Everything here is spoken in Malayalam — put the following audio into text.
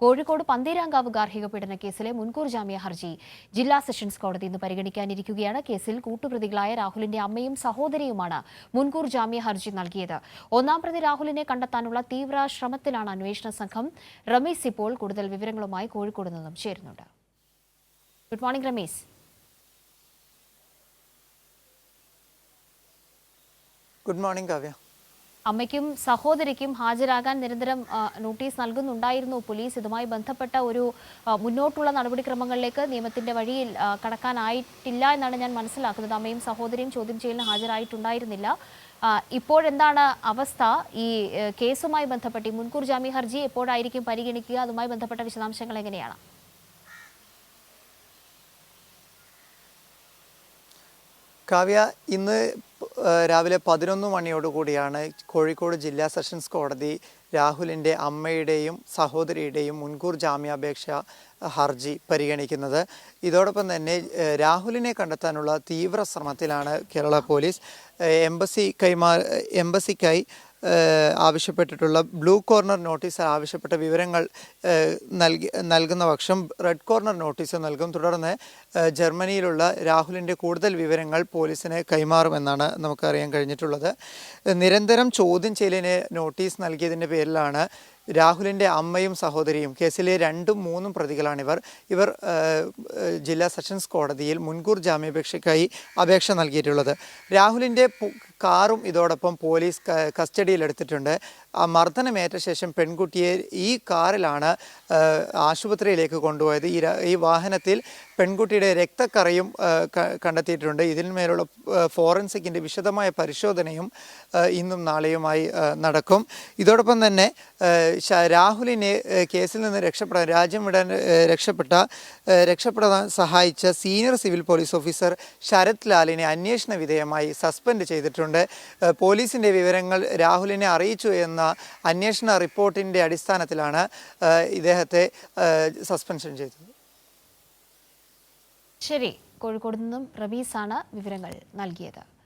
കോഴിക്കോട് പന്തീരാങ്കാവ് ഗാർഹിക പീഡന കേസിലെ മുൻകൂർ ജാമ്യ ഹർജി. ജില്ലാ സെഷൻസ് കോടതി ഇന്ന് പരിഗണിക്കാനിരിക്കുകയാണ്. കേസിൽ കൂട്ടുപ്രതികളായ രാഹുലിന്റെ അമ്മയും സഹോദരിയുമാണ് മുൻകൂർ ജാമ്യ ഹർജി നൽകിയത്. ഒന്നാം പ്രതി രാഹുലിനെ കണ്ടെത്താനുള്ള തീവ്ര ശ്രമത്തിലാണ് അന്വേഷണ സംഘം. റമീസ് ഇപ്പോൾ കൂടുതൽ വിവരങ്ങളുമായി കോഴിക്കോട് നിന്നും ചേരുന്നുണ്ട്. Good morning Rameez. Good morning Kavya. അമ്മയ്ക്കും സഹോദരിക്കും ഹാജരാകാൻ നിരന്തരം നോട്ടീസ് നൽകുന്നുണ്ടായിരുന്നു. പോലീസ് ഇതുമായി ബന്ധപ്പെട്ട ഒരു മുന്നോട്ടുള്ള നടപടിക്രമങ്ങളിലേക്ക് നിയമത്തിന്റെ വഴിയിൽ കടക്കാനായിട്ടില്ല എന്നാണ് ഞാൻ മനസ്സിലാക്കുന്നത്. അമ്മയും സഹോദരിയും ചോദ്യം ചെയ്യലിന് ഹാജരായിട്ടുണ്ടായിരുന്നില്ല. ഇപ്പോഴെന്താണ് അവസ്ഥ? ഈ കേസുമായി ബന്ധപ്പെട്ട് മുൻകൂർ ജാമ്യ ഹർജി എപ്പോഴായിരിക്കും പരിഗണിക്കുക? അതുമായി ബന്ധപ്പെട്ട വിശദാംശങ്ങൾ എങ്ങനെയാണ്? കാവ്യ ഇന്ന് രാവിലെ പതിനൊന്ന് മണിയോടുകൂടിയാണ് കോഴിക്കോട് ജില്ലാ സെഷൻസ് കോടതി രാഹുലിന്റെ അമ്മയുടെയും സഹോദരിയുടെയും മുൻകൂർ ജാമ്യാപേക്ഷ ഹർജി പരിഗണിക്കുന്നത്. ഇതോടൊപ്പം തന്നെ രാഹുലിനെ കണ്ടെത്താനുള്ള തീവ്ര ശ്രമത്തിലാണ് കേരള പോലീസ്. എംബസി കൈമാ എംബസിക്കായി ആവശ്യപ്പെട്ടിട്ടുള്ള ബ്ലൂ കോർണർ നോട്ടീസ് ആവശ്യപ്പെട്ട വിവരങ്ങൾ നൽകി നൽകുന്ന പക്ഷം റെഡ് കോർണർ നോട്ടീസ് നൽകും. തുടർന്ന് ജർമ്മനിയിലുള്ള രാഹുലിന്റെ കൂടുതൽ വിവരങ്ങൾ പോലീസിന് കൈമാറുമെന്നാണ് നമുക്കറിയാൻ കഴിഞ്ഞിട്ടുള്ളത്. നിരന്തരം ചോദ്യം ചെയ്യലിന് നോട്ടീസ് നൽകിയതിന്റെ പേരിലാണ് രാഹുലിന്റെ അമ്മയും സഹോദരിയും കേസിലെ രണ്ടും മൂന്നും പ്രതികളാണിവർ. ഇവർ ജില്ലാ സെഷൻസ് കോടതിയിൽ മുൻകൂർ ജാമ്യാപേക്ഷയ്ക്കായി അപേക്ഷ നൽകിയിട്ടുള്ളത്. രാഹുലിന്റെ കാറും ഇതോടൊപ്പം പോലീസ് കസ്റ്റഡിയിലെടുത്തിട്ടുണ്ട്. ആ മർദ്ദനമേറ്റ ശേഷം പെൺകുട്ടിയെ ഈ കാറിലാണ് ആശുപത്രിയിലേക്ക് കൊണ്ടുപോയത്. ഈ ഈ വാഹനത്തിൽ പെൺകുട്ടിയുടെ രക്തക്കറയും കണ്ടെത്തിയിട്ടുണ്ട്. ഇതിന്മേലുള്ള ഫോറൻസിക്കിന്റെ വിശദമായ പരിശോധനയും ഇന്നും നാളെയുമായി നടക്കും. ഇതോടൊപ്പം തന്നെ രാഹുലിനെ കേസിൽ നിന്ന് രക്ഷപ്പെടാൻ രാജ്യം വിടാൻ രക്ഷപ്പെട്ട രക്ഷപ്പെടാൻ സഹായിച്ച senior civil police officer Sarath ലാലിനെ അന്വേഷണ വിധേയമായി സസ്പെൻഡ് ചെയ്തിട്ടുണ്ട്. പോലീസിന്റെ വിവരങ്ങൾ രാഹുലിനെ അറിയിച്ചു എന്ന അന്വേഷണ റിപ്പോർട്ടിന്റെ അടിസ്ഥാനത്തിലാണ് ഇദ്ദേഹത്തെ സസ്പെൻഷൻ ചെയ്തത്. ശരി കോഴിക്കോട് നിന്നും റബീസാണ് വിവരങ്ങൾ നൽകിയത്.